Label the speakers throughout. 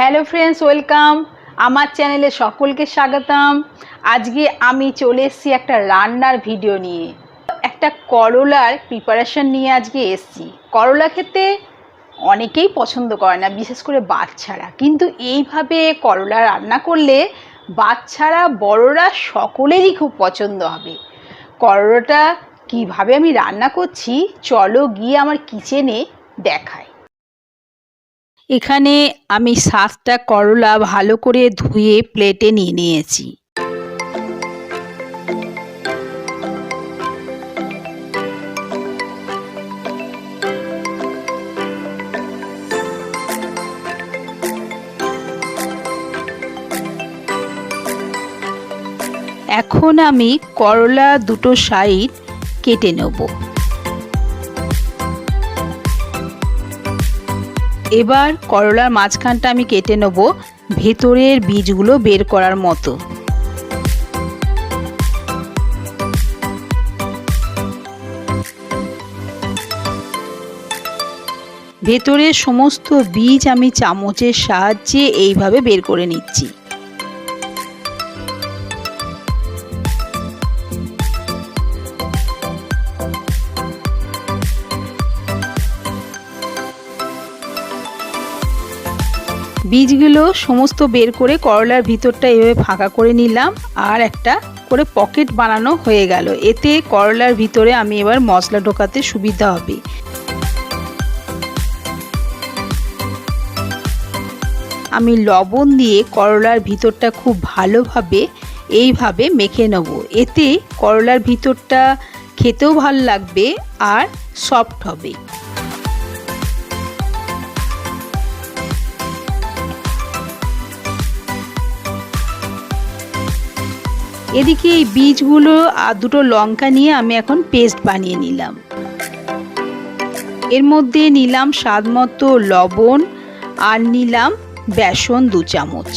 Speaker 1: Hello friends, welcome. আমার চ্যানেলে সকলকে স্বাগতম। আজকে আমি চলে এসেছি একটা রান্নার ভিডিও নিয়ে। একটা করলার প্রিপারেশন নিয়ে আজকে এসেছি। করলা খেতে অনেকেই পছন্দ করে না, বিশেষ করে বাচ্চারা। কিন্তু এইভাবে করলা রান্না করলে বাচ্চারা, বড়রা সকলেরই খুব পছন্দ হবে। করলাটা কীভাবে আমি রান্না করছি, চলো গিয়ে আমার কিচেনে দেখাই। এখানে আমি সাতটা করলা ভালো করে ধুয়ে প্লেটে নিয়ে নিয়েছি। এখন আমি করলা দুটো সাইড কেটে নেব। এবার করলার মাঝখানটা আমি কেটে নেব ভেতরের বীজগুলো বের করার মতো। ভেতরের সমস্ত বীজ আমি চামচের সাহায্যে এইভাবে বের করে নিচ্ছি। বীজগুলো সমস্ত বের করে করলার ভিতরটা এভাবে ফাঁকা করে নিলাম আর একটা করে পকেট বানানো হয়ে গেল। এতে করলার ভিতরে আমি এবার মশলা ঢোকাতে সুবিধা হবে। আমি লবণ দিয়ে করলার ভিতরটা খুব ভালোভাবে এইভাবে মেখে নেব। এতে করলার ভিতরটা খেতেও ভালো লাগবে আর সফট হবে। এদিকে এই বীজগুলো আর দুটো লঙ্কা নিয়ে আমি এখন পেস্ট বানিয়ে নিলাম। এর মধ্যে নিলাম স্বাদ মতো লবণ আর নিলাম বেসন দু চামচ।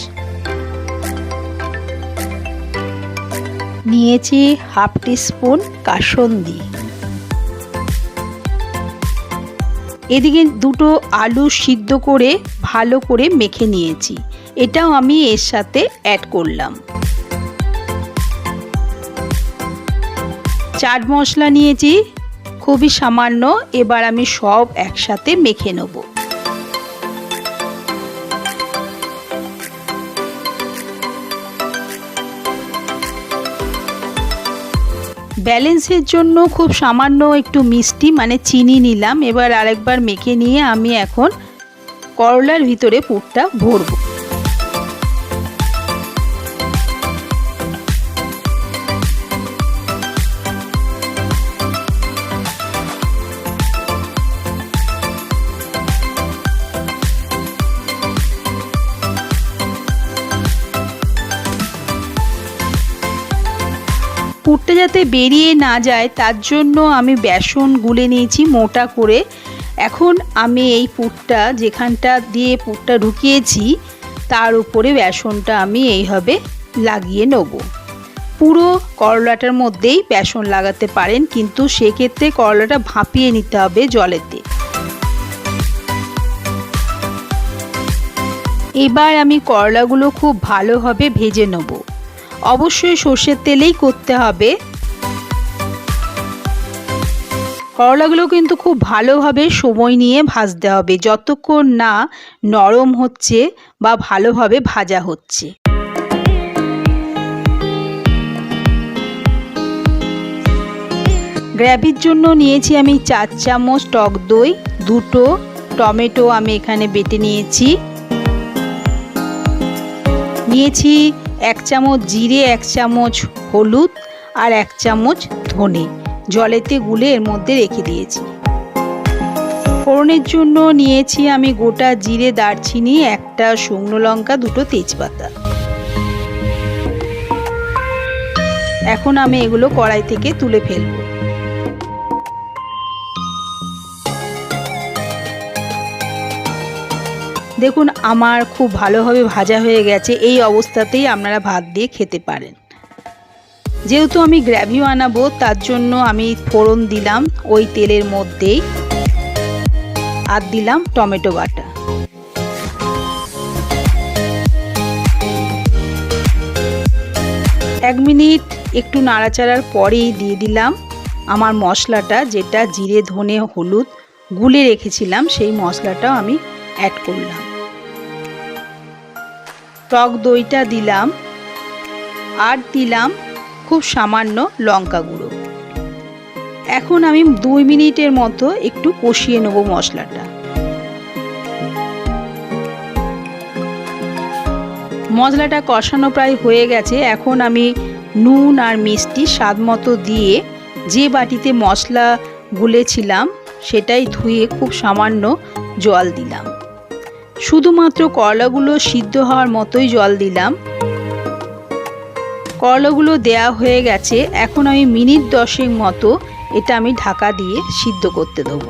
Speaker 1: নিয়েছি হাফ টিস্পুন কাসন্দি। এদিকে দুটো আলু সিদ্ধ করে ভালো করে মেখে নিয়েছি। এটাও আমি এর সাথে অ্যাড করলাম। চাট মশলা নিয়েছি, খুবই সামান্য, এবার আমি সব একসাথে মেখে নেব। ব্যালেন্সের জন্য খুব সামান্য একটু মিষ্টি মানে চিনি নিলাম, এবার আরেকবার মেখে নিয়ে আমি এখন করলার ভিতরে পুরটা ভরবো। পুরটা যাতে বেরিয়ে না যায়, তার জন্য আমি বেসন গুলে নিয়েছি মোটা করে। এখন আমি এই পুরটা, যেখানটা দিয়ে পুরটা ঢুকিয়েছি, তার উপরে বেসনটা আমি এইভাবে লাগিয়ে নেব। পুরো করলাটার মধ্যেই বেসন লাগাতে পারেন, কিন্তু সেক্ষেত্রে করলাটা ভাপিয়ে নিতে হবে জলেতে। এবার আমি করলাগুলো খুব ভালোভাবে ভেজে নেব। অবশ্যই সর্ষের তেলেই করতে হবে। করলাগুলো কিন্তু খুব ভালোভাবে সময় নিয়ে ভাজতে হবে। যতক্ষণ না নরম হচ্ছে বা ভালোভাবে ভাজা হচ্ছে। গ্র্যাভির জন্য নিয়েছি আমি চার চামচ টক দই, দুটো টমেটো আমি এখানে বেটে নিয়েছি। নিয়েছি এক চামচ জিরে, এক চামচ হলুদ আর এক চামচ ধনে। জলেতে গুলে এর মধ্যে রেখে দিয়েছি। ফোড়নের জন্য নিয়েছি আমি গোটা জিরে, দারচিনি, একটা শুকনো লঙ্কা, দুটো তেজপাতা। এখন আমি এগুলো কড়াই থেকে তুলে ফেলব। দেখুন, আমার খুব ভালোভাবে ভাজা হয়ে গেছে। এই অবস্থাতেই আপনারা ভাত দিয়ে খেতে পারেন। যেহেতু আমি গ্র্যাভি আনাবো তার জন্য আমি ফোড়ন দিলাম ওই তেলের মধ্যেই আর দিলাম টমেটো বাটা। এক মিনিট একটু নাড়াচাড়ার পরেই দিয়ে দিলাম আমার মশলাটা, যেটা জিরে, ধনে, হলুদ গুলে রেখেছিলাম, সেই মশলাটাও আমি অ্যাড করলাম। টক দইটা দিলাম আর দিলাম খুব সামান্য লঙ্কা গুঁড়ো। এখন আমি দুই মিনিটের মতো একটু কষিয়ে নেব মশলাটা। মশলাটা কষানো প্রায় হয়ে গেছে। এখন আমি নুন আর মিষ্টি স্বাদ মতো দিয়ে যে বাটিতে মশলা গুলেছিলাম, সেটাই ধুয়ে খুব সামান্য জল দিলাম। শুধুমাত্র করলাগুলো সিদ্ধ হওয়ার মতোই জল দিলাম। করলাগুলো দেয়া হয়ে গেছে, এখন আমি মিনিট দশেক মতো এটা আমি ঢাকা দিয়ে সিদ্ধ করতে দেবো।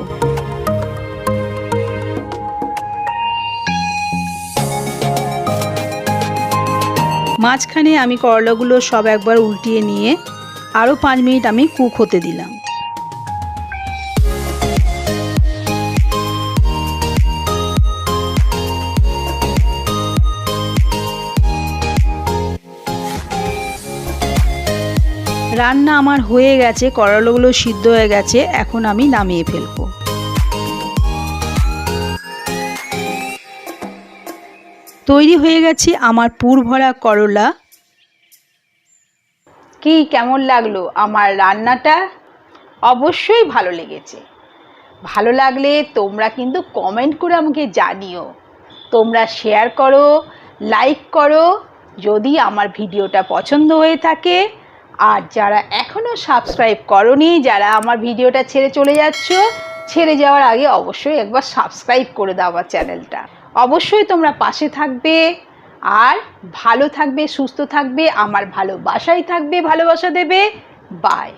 Speaker 1: মাঝখানে আমি করলাগুলো সব একবার উল্টিয়ে নিয়ে আরও পাঁচ মিনিট আমি কুক হতে দিলাম। রান্না আমার হয়ে গেছে, করলাগুলো সিদ্ধ হয়ে গেছে, এখন আমি নামিয়ে ফেলব। তৈরি হয়ে গেছে আমার পুর ভরা করলা। কি কেমন লাগল আমার রান্নাটা? অবশ্যই ভালো লেগেছে। ভালো লাগলে তোমরা কিন্তু কমেন্ট করে আমাকে জানিও। তোমরা শেয়ার করো, লাইক করো। যদি আমার ভিডিওটা পছন্দ হয়ে থাকে আর যারা এখনও সাবস্ক্রাইব করনি, যারা আমার ভিডিওটা ছেড়ে চলে যাচ্ছ, ছেড়ে যাওয়ার আগে অবশ্যই একবার সাবস্ক্রাইব করে দাও আমার চ্যানেলটা। অবশ্যই তোমরা পাশে থাকবে, আর ভালো থাকবে, সুস্থ থাকবে, আমার ভালোবাসাই থাকবে, ভালোবাসা দেবে। বাই